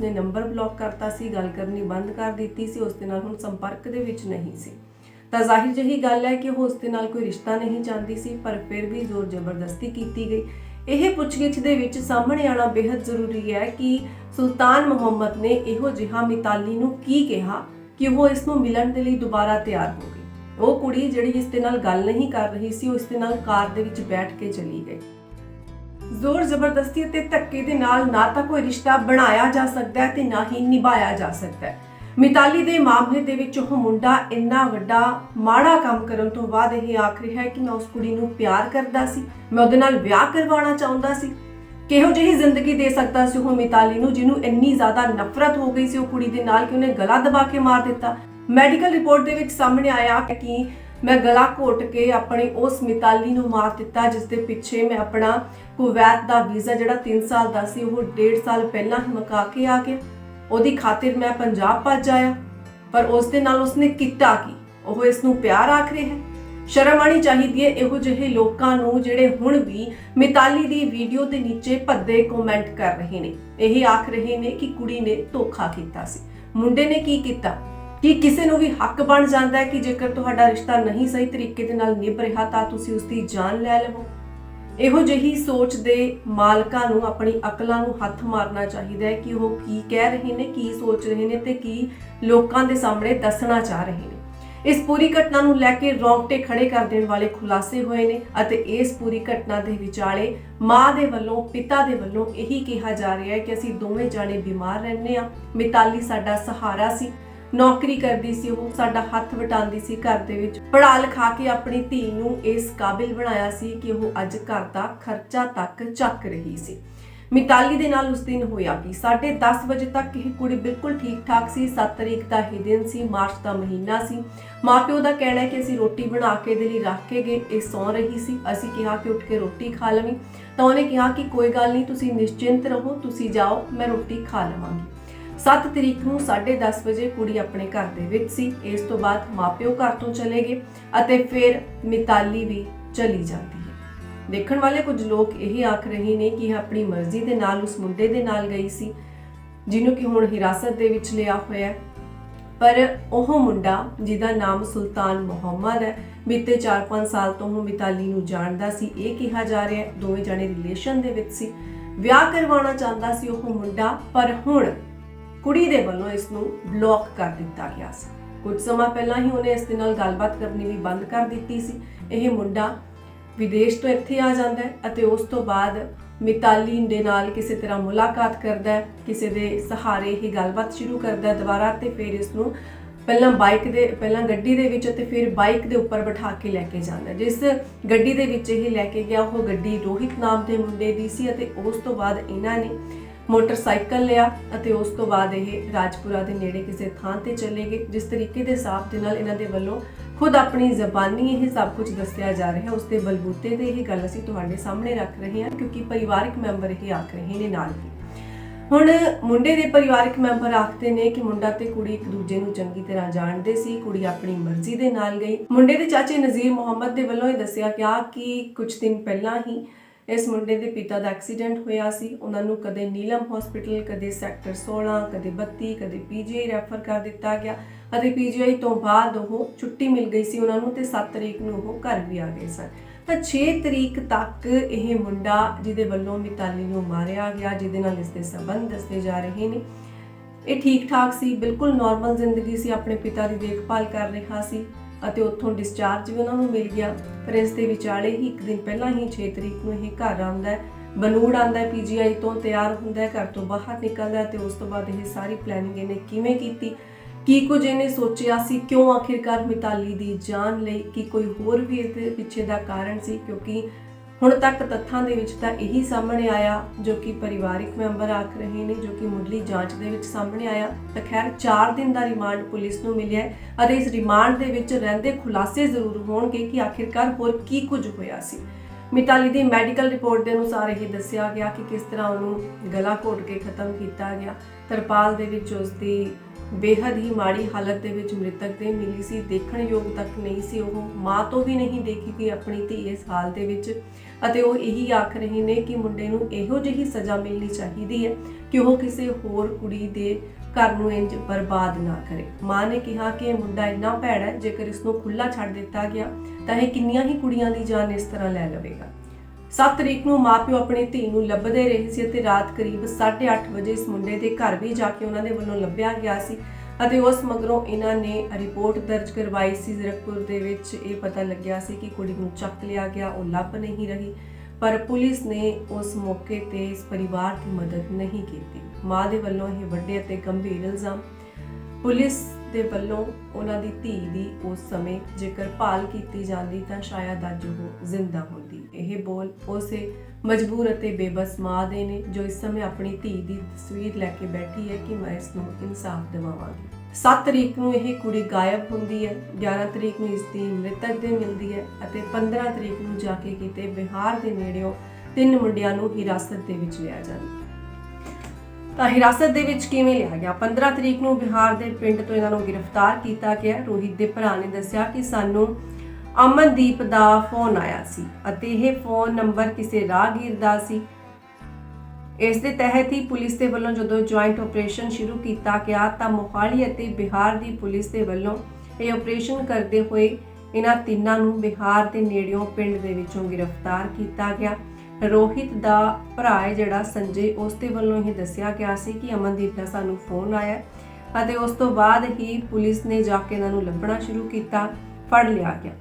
ਨੇ number block ਕਰਤਾ ਸੀ, ਗੱਲ ਕਰਨੀ ਬੰਦ ਕਰ ਦਿੱਤੀ ਸੀ, ਉਸ ਦੇ ਨਾਲ ਹੁਣ ਸੰਪਰਕ ਦੇ ਵਿੱਚ ਨਹੀਂ ਸੀ। ਤਾਂ ਜ਼ਾਹਿਰ ਜਹੀ ਗੱਲ ਹੈ ਕਿ ਉਹ ਉਸ ਦੇ ਨਾਲ ਕੋਈ ਰਿਸ਼ਤਾ ਨਹੀਂ ਚਾਹੁੰਦੀ ਸੀ, ਪਰ ਫਿਰ ਵੀ ਜ਼ੋਰ ਜ਼ਬਰਦਸਤੀ ਕੀਤੀ ਗਈ। ਇਹ ਪੁੱਛਗਿੱਛ ਦੇ ਵਿੱਚ ਸਾਹਮਣੇ ਆਣਾ ਬੇहद ਜ਼ਰੂਰੀ ਹੈ ਕਿ ਸੁਲਤਾਨ ਮੁਹੰਮਦ ਨੇ ਇਹੋ ਜਿਹਾ ਮਿਤਾਲੀ ਨੂੰ ਕੀ ਕਿਹਾ ਕਿ ਉਹ ਇਸ ਨੂੰ ਮਿਲਣ ਦੇ ਲਈ ਦੁਬਾਰਾ ਤਿਆਰ ਹੋ ਗਈ। ਉਹ ਕੁੜੀ ਜਿਹੜੀ ਇਸ ਦੇ ਨਾਲ ਗੱਲ ਨਹੀਂ ਕਰ ਰਹੀ ਸੀ, ਉਹ ਇਸ ਦੇ ਨਾਲ ਕਾਰ ਦੇ ਵਿੱਚ ਬੈਠ ਕੇ ਚਲੀ ਗਈ। ਜ਼ੋਰ ਜ਼ਬਰਦਸਤੀ ਅਤੇ ਧੱਕੇ ਦੇ ਨਾਲ ਨਾ ਤਾਂ ਕੋਈ ਰਿਸ਼ਤਾ ਬਣਾਇਆ ਜਾ ਸਕਦਾ ਹੈ ਤੇ ਨਾ ਹੀ ਨਿਭਾਇਆ ਜਾ ਸਕਦਾ ਹੈ। ਮਿਤਾਲੀ ਦੇ ਮਾਮਲੇ ਦੇ ਵਿੱਚ ਉਹ ਮੁੰਡਾ ਇੰਨਾ ਵੱਡਾ, ਮਾੜਾ ਕੰਮ ਕਰਨ ਤੋਂ ਬਾਅਦ ਇਹ ਆਖ ਰਿਹਾ ਹੈ ਕਿ ਮੈਂ ਉਸ ਕੁੜੀ ਨੂੰ ਪਿਆਰ ਕਰਦਾ ਸੀ, ਮੈਂ ਉਹਦੇ ਨਾਲ ਵਿਆਹ ਕਰਵਾਉਣਾ ਚਾਹੁੰਦਾ ਸੀ। ਕਿਹੋ ਜਿਹੀ ਜ਼ਿੰਦਗੀ ਦੇ ਸਕਦਾ ਸੀ ਉਹ ਮਿਤਾਲੀ ਨੂੰ, ਜਿਹਨੂੰ ਇੰਨੀ ਜ਼ਿਆਦਾ ਨਫ਼ਰਤ ਹੋ ਗਈ ਸੀ ਉਹ ਕੁੜੀ ਦੇ ਨਾਲ ਕਿ ਉਹਨੇ ਗਲਾ ਦਬਾ ਕੇ ਮਾਰ ਦਿੱਤਾ। ਮੈਡੀਕਲ ਰਿਪੋਰਟ ਦੇ ਵਿੱਚ ਸਾਹਮਣੇ ਆਇਆ ਕਿ ਮੈਂ ਗਲਾ ਘੋਟ ਕੇ ਆਪਣੀ ਉਸ ਮਿਤਾਲੀ ਨੂੰ ਮਾਰ ਦਿੱਤਾ, ਜਿਸ ਦੇ ਪਿੱਛੇ ਮੈਂ ਆਪਣਾ ਕੁਵੈਤ ਦਾ ਵੀਜ਼ਾ ਜਿਹੜਾ 3 ਸਾਲ ਦਾ ਸੀ, ਉਹ 1.5 ਸਾਲ ਪਹਿਲਾਂ ਹੀ ਮੁਕਾ ਕੇ ਆ ਗਿਆ। ਉਹਦੀ ਖਾਤਰ ਮੈਂ ਪੰਜਾਬ ਭੱਜ ਆਇਆ, ਪਰ ਉਸ ਦੇ ਨਾਲ ਉਸਨੇ ਕੀਤਾ ਕੀ? ਉਹ ਇਸ ਨੂੰ ਪਿਆਰ ਆਖ ਰਿਹਾ ਹੈ। ਸ਼ਰਮ ਆਣੀ ਚਾਹੀਦੀ ਹੈ ਇਹੋ ਜਿਹੇ ਲੋਕਾਂ ਨੂੰ ਜਿਹੜੇ ਹੁਣ ਵੀ ਮਿਤਾਲੀ ਦੀ ਵੀਡੀਓ ਦੇ ਨੀਚੇ ਭੱਦੇ ਕਮੈਂਟ ਕਰ ਰਹੇ ਨੇ। ਇਹ ਆਖ ਰਹੇ ਨੇ ਕਿ ਕੁੜੀ ਨੇ ਧੋਖਾ ਕੀਤਾ ਸੀ। ਮੁੰਡੇ ਨੇ ਕੀ ਕੀਤਾ? ਕਿ ਕਿਸੇ ਨੂੰ ਵੀ ਹੱਕ ਬਣ ਜਾਂਦਾ ਹੈ ਕਿ ਜੇਕਰ ਤੁਹਾਡਾ ਰਿਸ਼ਤਾ ਨਹੀਂ ਸਹੀ ਤਰੀਕੇ ਦੇ ਨਾਲ ਨਿਭ ਰਿਹਾ ਤਾਂ ਤੁਸੀਂ ਉਸ ਦੀ ਜਾਨ ਲੈ ਲਵੋ। ਇਹੋ ਜਿਹੀ ਸੋਚ ਦੇ ਮਾਲਕਾਂ ਨੂੰ, ਆਪਣੀ ਅਕਲਾਂ ਨੂੰ ਹੱਥ ਮਾਰਨਾ ਚਾਹੀਦਾ ਹੈ ਕਿ ਉਹ ਕੀ ਕਹਿ ਰਹੇ ਨੇ, ਕੀ ਸੋਚ ਰਹੇ ਨੇ ਤੇ ਕੀ ਲੋਕਾਂ ਦੇ ਸਾਹਮਣੇ ਦੱਸਣਾ ਚਾਹ ਰਹੇ ਨੇ। ਇਸ ਪੂਰੀ ਘਟਨਾ ਨੂੰ ਲੈ ਕੇ ਰੌਂਗਟੇ ਖੜੇ ਕਰ ਦੇਣ ਵਾਲੇ ਖੁਲਾਸੇ ਹੋਏ ਨੇ ਅਤੇ ਇਸ ਪੂਰੀ ਘਟਨਾ ਦੇ ਵਿਚਾਲੇ ਮਾਂ ਦੇ ਵੱਲੋਂ, ਪਿਤਾ ਦੇ ਵੱਲੋਂ ਇਹੀ ਕਿਹਾ ਜਾ ਰਿਹਾ ਹੈ ਕਿ ਅਸੀਂ ਦੋਵੇਂ ਜਾਣੇ ਬਿਮਾਰ ਰਹਿੰਦੇ ਆ ਮਿਤਾਲੀ ਸਾਡਾ ਸਹਾਰਾ ਸੀ। ਨੌਕਰੀ ਕਰਦੀ ਸੀ, ਉਹ ਸਾਡਾ ਹੱਥ ਵਟਾਉਂਦੀ ਸੀ ਘਰ ਦੇ ਵਿੱਚ। ਪੜਾ ਲਿਖਾ ਕੇ ਆਪਣੀ ਧੀ ਨੂੰ ਇਸ ਕਾਬਿਲ ਬਣਾਇਆ ਸੀ ਕਿ ਉਹ ਅੱਜ ਘਰ ਦਾ ਖਰਚਾ ਤੱਕ ਚੱਕ ਰਹੀ ਸੀ। ਮਿਤਾਲੀ ਦੇ ਨਾਲ ਉਸ ਦਿਨ ਹੋਇਆ ਕਿ? 10:30 ਵਜੇ ਤੱਕ ਇਹ ਕੁੜੀ ਬਿਲਕੁਲ ਠੀਕ ਠਾਕ ਸੀ। 7 ਤਰੀਕ ਦਾ ਹੀ ਦਿਨ ਸੀ, ਮਾਰਚ ਦਾ ਮਹੀਨਾ ਸੀ। ਮਾਪਿਓ ਦਾ ਕਹਿਣਾ ਹੈ ਕਿ ਅਸੀਂ ਰੋਟੀ ਬਣਾ ਕੇ ਦੇ ਲਈ ਰੱਖ ਕੇ ਗਏ। ਇਹ ਸੌਂ ਰਹੀ ਸੀ। ਅਸੀਂ ਕਿਹਾ ਕਿ ਉੱਠ ਕੇ ਰੋਟੀ ਖਾ ਲਵੀਂ। ਤਾਂ ਉਹਨੇ ਕਿਹਾ ਕਿ ਕੋਈ ਗੱਲ ਨਹੀਂ, ਤੁਸੀਂ ਨਿਸ਼ਚਿੰਤ ਰਹੋ, ਤੁਸੀਂ ਜਾਓ, ਮੈਂ ਰੋਟੀ ਖਾ ਲਵਾਂਗੀ। 7 ਤਰੀਕ ਨੂੰ 10:30 ਵਜੇ ਕੁੜੀ ਆਪਣੇ ਘਰ ਦੇ ਵਿੱਚ ਸੀ। ਇਸ ਤੋਂ ਬਾਅਦ ਮਾਪਿਓ ਘਰ ਤੋਂ ਚਲੇ ਗਏ ਅਤੇ ਫਿਰ ਮਿਤਾਲੀ ਵੀ ਚਲੀ ਜਾਂਦੀ ਹੈ। ਦੇਖਣ ਵਾਲੇ ਕੁਝ ਲੋਕ ਇਹ ਆਖ ਰਹੇ ਨੇ ਕਿ ਇਹ ਆਪਣੀ ਮਰਜ਼ੀ ਦੇ ਨਾਲ ਉਸ ਮੁੰਡੇ ਦੇ ਨਾਲ ਗਈ ਸੀ, ਜਿਹਨੂੰ ਕਿ ਹੁਣ ਹਿਰਾਸਤ ਦੇ ਵਿੱਚ ਲਿਆ ਹੋਇਆ ਹੈ। ਪਰ ਉਹ ਮੁੰਡਾ, ਜਿਹਦਾ ਨਾਮ ਸੁਲਤਾਨ ਮੁਹੰਮਦ ਹੈ, ਬੀਤੇ 4-5 ਸਾਲ ਤੋਂ ਉਹ ਮਿਤਾਲੀ ਨੂੰ ਜਾਣਦਾ ਸੀ, ਇਹ ਕਿਹਾ ਜਾ ਰਿਹਾ ਹੈ, ਦੋਵੇਂ ਜਣੇ ਰਿਲੇਸ਼ਨ ਦੇ ਵਿੱਚ ਸੀ। ਵਿਆਹ ਕਰਵਾਉਣਾ ਚਾਹੁੰਦਾ ਸੀ ਉਹ ਮੁੰਡਾ, ਪਰ ਹੁਣ ਕੁੜੀ ਦੇ ਵੱਲੋਂ ਇਸ ਨੂੰ ਬਲੌਕ ਕਰ ਦਿੱਤਾ ਗਿਆ ਸੀ। ਕੁਝ ਸਮਾਂ ਪਹਿਲਾਂ ਹੀ ਉਹਨੇ ਇਸ ਦੇ ਨਾਲ ਗੱਲਬਾਤ ਕਰਨੀ ਵੀ ਬੰਦ ਕਰ ਦਿੱਤੀ ਸੀ। ਇਹ ਮੁੰਡਾ ਵਿਦੇਸ਼ ਤੋਂ ਇੱਥੇ ਆ ਜਾਂਦਾ ਹੈ ਅਤੇ ਉਸ ਤੋਂ ਬਾਅਦ ਮਿਤਾਲੀ ਦੇ ਨਾਲ ਕਿਸੇ ਤਰ੍ਹਾਂ ਮੁਲਾਕਾਤ ਕਰਦਾ ਹੈ, ਕਿਸੇ ਦੇ ਸਹਾਰੇ ਹੀ ਗੱਲਬਾਤ ਸ਼ੁਰੂ ਕਰਦਾ ਹੈ ਦੁਬਾਰਾ ਤੇ ਫਿਰ ਇਸ ਨੂੰ ਪਹਿਲਾਂ ਬਾਈਕ ਦੇ, ਪਹਿਲਾਂ ਗੱਡੀ ਦੇ ਵਿੱਚ ਅਤੇ ਫਿਰ ਬਾਈਕ ਦੇ ਉੱਪਰ ਬਿਠਾ ਕੇ ਲੈ ਕੇ ਜਾਂਦਾ ਜਿਸ ਗੱਡੀ ਦੇ ਵਿੱਚ ਇਹ ਲੈ ਕੇ ਗਿਆ, ਉਹ ਗੱਡੀ ਰੋਹਿਤ ਨਾਮ ਦੇ ਮੁੰਡੇ ਦੀ ਸੀ ਅਤੇ ਉਸ ਤੋਂ ਬਾਅਦ ਇਹਨਾਂ ਨੇ ਮੋਟਰਸਾਈਕਲ ਲਿਆ ਅਤੇ ਉਸ ਤੋਂ ਬਾਅਦ ਇਹ ਰਾਜਪੁਰਾ ਦੇ ਨੇੜੇ ਕਿਸੇ ਥਾਂ ਤੇ ਚਲੇ ਗਏ, ਜਿਸ ਤਰੀਕੇ ਦੇ ਸਾਥ ਦੇ ਨਾਲ ਇਹਨਾਂ ਦੇ ਵੱਲੋਂ ਖੁਦ ਆਪਣੀ ਜ਼ਬਾਨੀ ਇਹ ਸਭ ਕੁਝ ਦੱਸਿਆ ਜਾ ਰਿਹਾ ਹੈ ਉਸ ਦੇ ਬਲਬੂਤੇ ਤੇ ਇਹ ਗੱਲ ਅਸੀਂ ਤੁਹਾਡੇ ਸਾਹਮਣੇ ਰੱਖ ਰਹੇ ਹਾਂ, ਕਿਉਂਕਿ ਪਰਿਵਾਰਕ ਮੈਂਬਰ ਇਹ ਆਖ ਰਹੇ ਨੇ ਨਾਲ ਹੀ। ਹੁਣ ਮੁੰਡੇ ਦੇ ਪਰਿਵਾਰਕ ਮੈਂਬਰ ਆਖਦੇ ਨੇ ਕਿ ਮੁੰਡਾ ਤੇ ਕੁੜੀ ਇੱਕ ਦੂਜੇ ਨੂੰ ਚੰਗੀ ਤਰ੍ਹਾਂ ਜਾਣਦੇ ਸੀ, ਕੁੜੀ ਆਪਣੀ ਮਰਜ਼ੀ ਦੇ ਨਾਲ ਗਈ। ਮੁੰਡੇ ਦੇ ਚਾਚੇ ਨਜ਼ੀਰ ਮੁਹੰਮਦ ਦੇ ਵੱਲੋਂ ਇਹ ਦੱਸਿਆ ਗਿਆ ਕਿ ਕੁਝ ਦਿਨ ਪਹਿਲਾਂ ਹੀ ਇਸ ਮੁੰਡੇ ਦੇ ਪਿਤਾ ਦਾ ਐਕਸੀਡੈਂਟ ਹੋਇਆ ਸੀ। ਉਹਨਾਂ ਨੂੰ ਕਦੇ ਨੀਲਮ ਹਸਪੀਟਲ ਕਦੇ ਸੈਕਟਰ 16 ਕਦੇ 32 ਕਦੇ ਪੀਜੀਆਈ ਰੈਫਰ ਕਰ ਦਿੱਤਾ ਗਿਆ ਅਤੇ ਪੀਜੀਆਈ ਤੋਂ ਬਾਅਦ ਉਹ ਛੁੱਟੀ ਮਿਲ ਗਈ ਸੀ ਉਹਨਾਂ ਨੂੰ ਤੇ 7 ਤਰੀਕ ਨੂੰ ਉਹ ਘਰ ਵੀ ਆ ਗਏ ਸਨ। ਤਾਂ 6 ਤਰੀਕ ਤੱਕ ਇਹ ਮੁੰਡਾ ਜਿਹਦੇ ਵੱਲੋਂ ਮਿਤਾਲੀ ਨੂੰ ਮਾਰਿਆ ਗਿਆ, ਜਿਹਦੇ ਨਾਲ ਇਸ ਦੇ ਸੰਬੰਧ ਦੱਸੇ ਜਾ ਰਹੇ ਨੇ। ਇਹ ਠੀਕ ਠਾਕ ਸੀ, ਬਿਲਕੁਲ ਨਾਰਮਲ ਜ਼ਿੰਦਗੀ ਸੀ, ਆਪਣੇ ਪਿਤਾ ਦੀ ਦੇਖਭਾਲ ਕਰ ਰਿਹਾ ਸੀ। ਅਤੇ ਉੱਥੋਂ ਡਿਸਚਾਰਜ ਵੀ ਉਹਨਾਂ ਨੂੰ ਮਿਲ ਗਿਆ। ਪਰ ਇਸ ਦੇ ਵਿਚਾਲੇ ਹੀ ਇੱਕ ਦਿਨ ਪਹਿਲਾਂ ਹੀ 6 ਤਰੀਕ ਨੂੰ ਇਹ ਘਰ ਆਉਂਦਾ ਹੈ। ਬਨੂੜ ਆਉਂਦਾ ਹੈ ਪੀਜੀਆਈ ਤੋਂ ਤਿਆਰ ਹੁੰਦਾ ਹੈ, ਘਰ ਤੋਂ ਬਾਹਰ ਨਿਕਲਦਾ ਹੈ ਤੇ ਉਸ ਤੋਂ ਬਾਅਦ ਇਹ ਸਾਰੀ ਪਲੈਨਿੰਗ ਇਹਨੇ ਕਿਵੇਂ ਕੀਤੀ? ਕੀ ਕੁਝ ਇਹਨੇ ਸੋਚਿਆ ਸੀ? ਕਿਉਂ ਆਖਿਰਕਾਰ ਮਿਤਾਲੀ ਦੀ ਜਾਨ ਲਈ? ਕਿ ਕੋਈ ਹੋਰ ਵੀ ਇਹਦੇ ਪਿੱਛੇ ਦਾ ਕਾਰਨ ਸੀ? ਕਿਉਂਕਿ ਹੁਣ ਤੱਕ ਤੱਥਾਂ ਦੇ ਵਿੱਚ ਤਾਂ ਇਹੀ ਸਾਹਮਣੇ ਆਇਆ, ਜੋ ਕਿ ਪਰਿਵਾਰਿਕ ਮੈਂਬਰ ਆਖ ਰਹੇ ਨੇ, ਜੋ ਕਿ ਮੁੱਢਲੀ ਜਾਂਚ ਦੇ ਵਿੱਚ ਸਾਹਮਣੇ ਆਇਆ। ਤਾਂ ਖੈਰ 4 ਦਿਨ ਦਾ ਰਿਮਾਂਡ ਪੁਲਿਸ ਨੂੰ ਮਿਲਿਆ ਹੈ ਅਤੇ ਇਸ ਰਿਮਾਂਡ ਦੇ ਵਿੱਚ ਰਹਿੰਦੇ ਖੁਲਾਸੇ ਜ਼ਰੂਰ ਹੋਣਗੇ ਕਿ ਆਖਿਰਕਾਰ ਹੋਰ ਕੀ ਕੁਝ ਹੋਇਆ ਸੀ। ਮਿਤਾਲੀ ਦੀ ਮੈਡੀਕਲ ਰਿਪੋਰਟ ਦੇ ਅਨੁਸਾਰ ਇਹ ਦੱਸਿਆ ਗਿਆ ਕਿ ਕਿਸ ਤਰ੍ਹਾਂ ਉਹਨੂੰ ਗਲਾ ਘੋਟ ਕੇ ਖਤਮ ਕੀਤਾ ਗਿਆ। ਤਰਪਾਲ ਦੇ ਵਿੱਚ ਉਸ ਦੀ ਬੇਹੱਦ ਹੀ ਮਾੜੀ ਹਾਲਤ ਦੇ ਵਿੱਚ ਮ੍ਰਿਤਕ ਦੇ ਮਿਲੀ ਸੀ, ਦੇਖਣ ਯੋਗ ਤੱਕ ਨਹੀਂ ਸੀ ਉਹ। ਮਾਂ ਤੋਂ ਵੀ ਨਹੀਂ ਦੇਖੀ ਕਿ ਆਪਣੀ ਧੀ ਇਸ ਹਾਲ ਦੇ ਵਿੱਚ ਅਤੇ ਉਹ ਇਹੀ ਆਖ ਰਹੇ ਨੇ ਕਿ ਮੁੰਡੇ ਨੂੰ ਇਹੋ ਜਿਹੀ ਸਜ਼ਾ ਮਿਲਣੀ ਚਾਹੀਦੀ ਹੈ ਕਿ ਉਹ ਕਿਸੇ ਹੋਰ ਕੁੜੀ ਦੇ ਘਰ ਨੂੰ ਇੰਜ ਬਰਬਾਦ ਨਾ ਕਰੇ। ਮਾਂ ਨੇ ਕਿਹਾ ਕਿ ਇਹ ਮੁੰਡਾ ਇੰਨਾ ਭੈੜਾ ਹੈ, ਜੇਕਰ ਇਸ ਨੂੰ ਖੁੱਲਾ ਛੱਡ ਦਿੱਤਾ ਗਿਆ ਤਾਂ ਇਹ ਕਿੰਨੀਆਂ ਹੀ ਕੁੜੀਆਂ ਦੀ ਜਾਨ ਇਸ ਤਰ੍ਹਾਂ ਲੈ ਲਵੇਗਾ। 7 ਤਰੀਕ ਨੂੰ ਮਾਪਿਓ ਆਪਣੀ ਧੀ ਨੂੰ ਲੱਭਦੇ ਰਹੇ ਸੀ ਅਤੇ ਰਾਤ ਕਰੀਬ 8:30 ਵਜੇ ਇਸ ਮੁੰਡੇ ਦੇ ਘਰ ਵੀ ਜਾ ਕੇ ਉਹਨਾਂ ਦੇ ਵੱਲੋਂ ਲੱਭਿਆ ਗਿਆ ਸੀ ਅਤੇ ਉਸ ਮਗਰੋਂ ਇਹਨਾਂ ਨੇ ਰਿਪੋਰਟ ਦਰਜ ਕਰਵਾਈ ਸੀ। ਜ਼ਰਕਪੁਰ ਦੇ ਵਿੱਚ ਇਹ ਪਤਾ ਲੱਗਿਆ ਸੀ ਕਿ ਕੁੜੀ ਨੂੰ ਚੱਕ ਲਿਆ ਗਿਆ, ਉਹ ਲੱਭ ਨਹੀਂ ਰਹੀ, ਪਰ ਪੁਲਿਸ ਨੇ ਉਸ ਮੌਕੇ ਤੇ ਇਸ ਪਰਿਵਾਰ ਦੀ ਮਦਦ ਨਹੀਂ ਕੀਤੀ। ਮਾਂ ਦੇ ਵੱਲੋਂ ਇਹ ਵੱਡੇ ਅਤੇ ਗੰਭੀਰ ਇਲਜ਼ਾਮ ਪੁਲਿਸ ਦੇ ਵੱਲੋਂ ਉਹਨਾਂ ਦੀ ਧੀ ਦੀ ਉਸ ਸਮੇਂ ਜੇਕਰ ਭਾਲ ਕੀਤੀ ਜਾਂਦੀ ਤਾਂ ਸ਼ਾਇਦ ਅੱਜ ਉਹ ਜ਼ਿੰਦਾ ਹੁੰਦੀ। ਇਹ ਬੋਲ ਉਸੇ ਮਜਬੂਰ ਅਤੇ ਬੇਬਸ ਮਾਂ ਦੇ ਨੇ ਜੋ ਇਸ ਸਮੇਂ ਆਪਣੀ ਧੀ ਦੀ ਤਸਵੀਰ ਲੈ ਕੇ ਬੈਠੀ ਹੈ ਕਿ ਮੈਂ ਇਸ ਨੂੰ ਇਨਸਾਫ ਦਿਵਾਵਾਂਗੀ। 7 ਤਰੀਕ ਨੂੰ ਇਹ ਕੁੜੀ ਗਾਇਬ ਹੁੰਦੀ ਹੈ 11 ਤਰੀਕ ਨੂੰ ਇਸ ਦੀ ਮ੍ਰਿਤਕ ਦੇ ਮਿਲਦੀ ਹੈ ਅਤੇ 15 ਤਰੀਕ ਨੂੰ ਜਾ ਕੇ ਕਿਤੇ ਬਿਹਾਰ ਦੇ ਨੇੜਿਓਂ ਤਿੰਨ ਮੁੰਡਿਆਂ ਨੂੰ ਹਿਰਾਸਤ ਦੇ ਵਿੱਚ ਲਿਆ ਜਾਂਦਾ ਹੈ। ਤਾਂ ਹਿਰਾਸਤ ਦੇ ਵਿੱਚ ਕਿਵੇਂ ਲਿਆ ਗਿਆ? 15 ਤਰੀਕ ਨੂੰ ਬਿਹਾਰ ਦੇ ਪਿੰਡ ਤੋਂ ਇਹਨਾਂ ਨੂੰ ਗ੍ਰਿਫਤਾਰ ਕੀਤਾ ਗਿਆ। ਰੋਹਿਤ ਦੇ ਭਰਾ ਨੇ ਦੱਸਿਆ ਕਿ ਸਾਨੂੰ ਅਮਨਦੀਪ ਦਾ ਫੋਨ ਆਇਆ ਸੀ ਅਤੇ ਇਹ ਫੋਨ ਨੰਬਰ ਕਿਸੇ ਰਾਹਗੀਰ ਦਾ ਸੀ। ਇਸ ਦੇ ਤਹਿਤ ਹੀ ਪੁਲਿਸ ਦੇ ਵੱਲੋਂ ਜਦੋਂ ਜੁਆਇੰਟ ਆਪਰੇਸ਼ਨ ਸ਼ੁਰੂ ਕੀਤਾ ਗਿਆ ਤਾਂ ਮੋਹਾਲੀ ਅਤੇ ਬਿਹਾਰ ਦੀ ਪੁਲਿਸ ਦੇ ਵੱਲੋਂ ਇਹ ਆਪਰੇਸ਼ਨ ਕਰਦੇ ਹੋਏ ਇਹਨਾਂ ਤਿੰਨਾਂ ਨੂੰ ਬਿਹਾਰ ਦੇ ਨੇੜਿਓਂ ਪਿੰਡ ਦੇ ਵਿੱਚੋਂ ਗ੍ਰਿਫਤਾਰ ਕੀਤਾ ਗਿਆ। ਰੋਹਿਤ ਦਾ ਭਰਾ ਹੈ ਜਿਹੜਾ ਸੰਜੇ, ਉਸ ਦੇ ਵੱਲੋਂ ਇਹ ਦੱਸਿਆ ਗਿਆ ਸੀ ਕਿ ਅਮਨਦੀਪ ਦਾ ਸਾਨੂੰ ਫੋਨ ਆਇਆ ਅਤੇ ਉਸ ਤੋਂ ਬਾਅਦ ਹੀ ਪੁਲਿਸ ਨੇ ਜਾ ਕੇ ਇਹਨਾਂ ਨੂੰ ਲੱਭਣਾ ਸ਼ੁਰੂ ਕੀਤਾ, ਫੜ ਲਿਆ ਗਿਆ।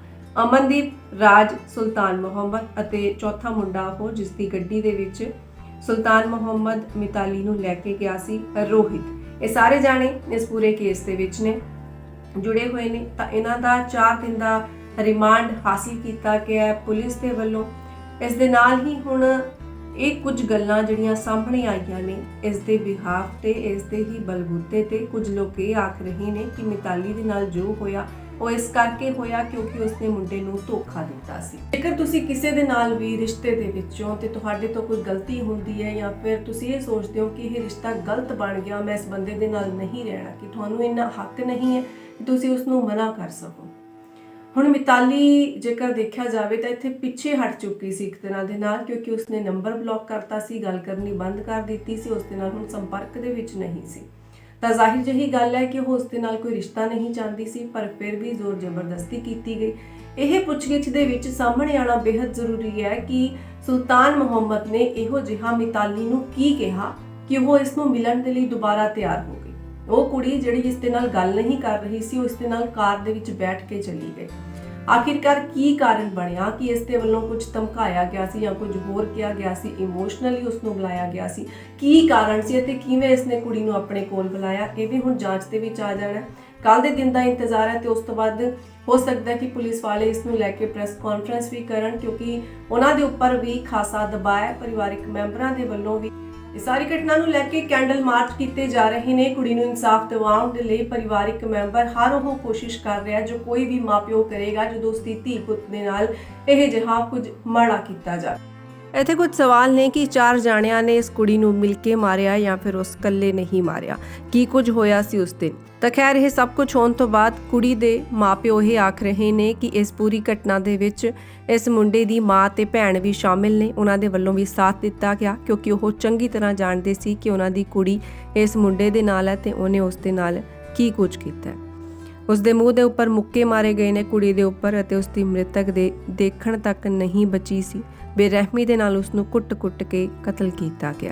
ਅਮਨਦੀਪ, ਰਾਜ, ਸੁਲਤਾਨ ਮੁਹੰਮਦ ਅਤੇ ਚੌਥਾ ਮੁੰਡਾ ਉਹ, ਜਿਸ ਦੀ ਗੱਡੀ ਦੇ ਵਿੱਚ ਸੁਲਤਾਨ ਮੁਹੰਮਦ, ਮਿਤਾਲੀ ਨੂੰ ਲੈ ਕੇ ਗਿਆ ਸੀ, ਰੋਹਿਤ। ਇਹ ਸਾਰੇ ਜਾਣੇ ਇਸ ਪੂਰੇ ਕੇਸ ਦੇ ਵਿੱਚ ਨੇ, ਜੁੜੇ ਹੋਏ ਨੇ। ਤਾਂ ਇਹਨਾਂ ਦਾ 4 ਦਿਨ ਦਾ ਰਿਮਾਂਡ ਹਾਸਿਲ ਕੀਤਾ ਗਿਆ ਪੁਲਿਸ ਦੇ ਵੱਲੋਂ ਇਸ ਦੇ ਨਾਲ ਹੀ ਹੁਣ ਇਹ ਕੁਝ ਗੱਲਾਂ ਜਿਹੜੀਆਂ ਸਾਹਮਣੇ ਆਈਆਂ ਨੇ, ਇਸ ਦੇ ਬਿਹਾਫ ਤੇ, ਇਸ ਦੇ ਹੀ ਬਲਬੂਤੇ ਤੇ ਕੁਝ ਲੋਕ ਇਹ ਆਖ ਰਹੇ ਨੇ ਕਿ ਮਿਤਾਲੀ ਦੇ ਨਾਲ ਜੋ ਹੋਇਆ, ਉਹ ਇਸ ਕਰਕੇ ਹੋਇਆ ਕਿਉਂਕਿ ਉਸਨੇ ਮੁੰਡੇ ਨੂੰ ਧੋਖਾ ਦਿੱਤਾ ਸੀ। ਜੇਕਰ ਤੁਸੀਂ ਕਿਸੇ ਦੇ ਨਾਲ ਵੀ ਰਿਸ਼ਤੇ ਦੇ ਵਿੱਚੋਂ ਤੇ ਤੁਹਾਡੇ ਤੋਂ ਕੋਈ ਗਲਤੀ ਹੁੰਦੀ ਹੈ ਜਾਂ ਫਿਰ ਤੁਸੀਂ ਇਹ ਸੋਚਦੇ ਹੋ ਕਿ ਇਹ ਰਿਸ਼ਤਾ ਗਲਤ ਬਣ ਗਿਆ, ਮੈਂ ਇਸ ਬੰਦੇ ਦੇ ਨਾਲ ਨਹੀਂ ਰਹਿਣਾ, ਕਿ ਤੁਹਾਨੂੰ ਇੰਨਾ ਹੱਕ ਨਹੀਂ ਹੈ ਕਿ ਤੁਸੀਂ ਉਸ ਨੂੰ ਮਨਾ ਕਰ ਸਕੋ। ਹੁਣ ਮਿਤਾਲੀ ਜੇਕਰ ਦੇਖਿਆ ਜਾਵੇ ਤਾਂ ਇੱਥੇ ਪਿੱਛੇ ਹਟ ਚੁੱਕੀ ਸੀ ਇੱਕ ਤਰ੍ਹਾਂ ਦੇ ਨਾਲ, ਕਿਉਂਕਿ ਉਸਨੇ ਨੰਬਰ ਬਲੌਕ ਕਰਤਾ ਸੀ, ਗੱਲ ਕਰਨੀ ਬੰਦ ਕਰ ਦਿੱਤੀ ਸੀ, ਉਸ ਦੇ ਨਾਲ ਹੁਣ ਸੰਪਰਕ ਦੇ ਵਿੱਚ ਨਹੀਂ ਸੀ। ਤਾਂ ਜ਼ਾਹਿਰ ਜਹੀ ਗੱਲ ਹੈ ਕਿ ਉਹ ਉਸ ਦੇ ਨਾਲ ਕੋਈ ਰਿਸ਼ਤਾ ਨਹੀਂ ਚਾਹੁੰਦੀ ਸੀ, ਪਰ ਫਿਰ ਵੀ ਜ਼ੋਰ ਜ਼ਬਰਦਸਤੀ ਕੀਤੀ ਗਈ। ਇਹ ਪੁੱਛਗਿੱਛ ਦੇ ਵਿੱਚ ਸਾਹਮਣੇ ਆਣਾ ਬੇहद ਜ਼ਰੂਰੀ ਹੈ ਕਿ ਸੁਲਤਾਨ ਮੁਹੰਮਦ ਨੇ ਇਹੋ ਜਿਹਾ ਮਿਤਾਲੀ ਨੂੰ ਕੀ ਕਿਹਾ ਕਿ ਉਹ ਇਸ ਨੂੰ ਮਿਲਣ ਦੇ ਲਈ ਦੁਬਾਰਾ ਤਿਆਰ ਹੋ ਗਈ ਉਹ ਕੁੜੀ ਜਿਹੜੀ ਇਸ ਦੇ ਨਾਲ ਗੱਲ ਨਹੀਂ ਕਰ ਰਹੀ ਸੀ, ਉਹ ਇਸ ਦੇ ਨਾਲ ਕਾਰ ਦੇ ਵਿੱਚ ਬੈਠ ਕੇ ਚਲੀ ਗਈ। ਆਖਿਰਕਾਰ ਕੀ ਕਾਰਨ ਬਣਿਆ? ਕਿ ਇਸ ਦੇ ਵੱਲੋਂ ਕੁਝ ਧਮਕਾਇਆ ਗਿਆ ਸੀ ਜਾਂ ਕੁਝ ਹੋਰ ਕਿਹਾ ਗਿਆ ਸੀ? ਇਮੋਸ਼ਨਲੀ ਉਸ ਨੂੰ ਬੁਲਾਇਆ ਗਿਆ ਸੀ। ਕੀ ਕਾਰਨ ਸੀ ਅਤੇ ਕਿਵੇਂ ਇਸ ਨੇ ਕੁੜੀ ਨੂੰ ਆਪਣੇ ਕੋਲ ਬੁਲਾਇਆ? ਇਹ ਵੀ ਹੁਣ ਜਾਂਚ ਦੇ ਵਿੱਚ ਆ ਜਾਣਾ ਕੱਲ ਦੇ ਦਿਨ ਦਾ ਇੰਤਜ਼ਾਰ ਹੈ ਤੇ ਉਸ ਤੋਂ ਬਾਅਦ ਹੋ ਸਕਦਾ ਹੈ ਕਿ ਪੁਲਿਸ ਵਾਲੇ ਇਸ ਨੂੰ ਲੈ ਕੇ ਪ੍ਰੈਸ ਕਾਨਫਰੰਸ ਵੀ ਕਰਨ ਕਿਉਂਕਿ ਉਹਨਾਂ ਦੇ ਉੱਪਰ ਵੀ ਖਾਸਾ ਦਬਾਅ ਹੈ। ਪਰਿਵਾਰਕ ਮੈਂਬਰਾਂ ਦੇ ਵੱਲੋਂ ਵੀ ਇਸ ਸਾਰੀ ਘਟਨਾ ਨੂੰ ਲੈ ਕੇ ਕੈਂਡਲ ਮਾਰਚ ਕੀਤੇ ਜਾ ਰਹੇ ਨੇ। ਕੁੜੀ ਨੂੰ ਇਨਸਾਫ ਦਿਵਾਉਣ ਦੇ ਲਈ ਪਰਿਵਾਰਿਕ ਮੈਂਬਰ ਹਰ ਉਹ ਕੋਸ਼ਿਸ਼ ਕਰ ਰਿਹਾ ਜੋ ਕੋਈ ਵੀ ਮਾਪਿਓ ਕਰੇਗਾ ਜਦੋਂ ਉਸ ਦੀ ਧੀ ਪੁੱਤ ਦੇ ਨਾਲ ਇਹ ਜਿਹਾ ਕੁਝ ਮਾੜਾ ਕੀਤਾ ਜਾਵੇ। ਇੱਥੇ ਕੁਝ ਸਵਾਲ ਨੇ ਕਿ ਚਾਰ ਜਾਣਿਆਂ ਨੇ ਇਸ ਕੁੜੀ ਨੂੰ ਮਿਲ ਕੇ ਮਾਰਿਆ ਜਾਂ ਫਿਰ ਉਸ ਇਕੱਲੇ ਨਹੀਂ ਮਾਰਿਆ? ਕੀ ਕੁਝ ਹੋਇਆ ਸੀ ਉਸ ਦਿਨ? ਤਾਂ ਖੈਰ, ਇਹ ਸਭ ਕੁਝ ਹੋਣ ਤੋਂ ਬਾਅਦ ਕੁੜੀ ਦੇ ਮਾਪਿਓ ਇਹ ਆਖ ਰਹੇ ਨੇ ਕਿ ਇਸ ਪੂਰੀ ਘਟਨਾ ਦੇ ਵਿੱਚ ਇਸ ਮੁੰਡੇ ਦੀ ਮਾਂ ਤੇ ਭੈਣ ਵੀ ਸ਼ਾਮਿਲ ਨੇ। ਉਹਨਾਂ ਦੇ ਵੱਲੋਂ ਵੀ ਸਾਥ ਦਿੱਤਾ ਗਿਆ ਕਿਉਂਕਿ ਉਹ ਚੰਗੀ ਤਰ੍ਹਾਂ ਜਾਣਦੇ ਸੀ ਕਿ ਉਹਨਾਂ ਦੀ ਕੁੜੀ ਇਸ ਮੁੰਡੇ ਦੇ ਨਾਲ ਹੈ ਤੇ ਉਹਨੇ ਉਸ ਦੇ ਨਾਲ ਕੀ ਕੁਝ ਕੀਤਾ ਹੈ। ਉਸ ਦੇ ਮੂੰਹ ਦੇ ਉੱਪਰ ਮੁੱਕੇ ਮਾਰੇ ਗਏ ਨੇ ਕੁੜੀ ਦੇ ਉੱਪਰ ਅਤੇ ਉਸ ਦੀ ਮ੍ਰਿਤਕ ਦੇ ਦੇਖਣ ਤੱਕ ਨਹੀਂ ਬਚੀ ਸੀ। ਬੇਰਹਿਮੀ ਦੇ ਨਾਲ ਉਸ ਨੂੰ ਕੁੱਟ-ਕੁੱਟ ਕੇ ਕਤਲ ਕੀਤਾ ਗਿਆ।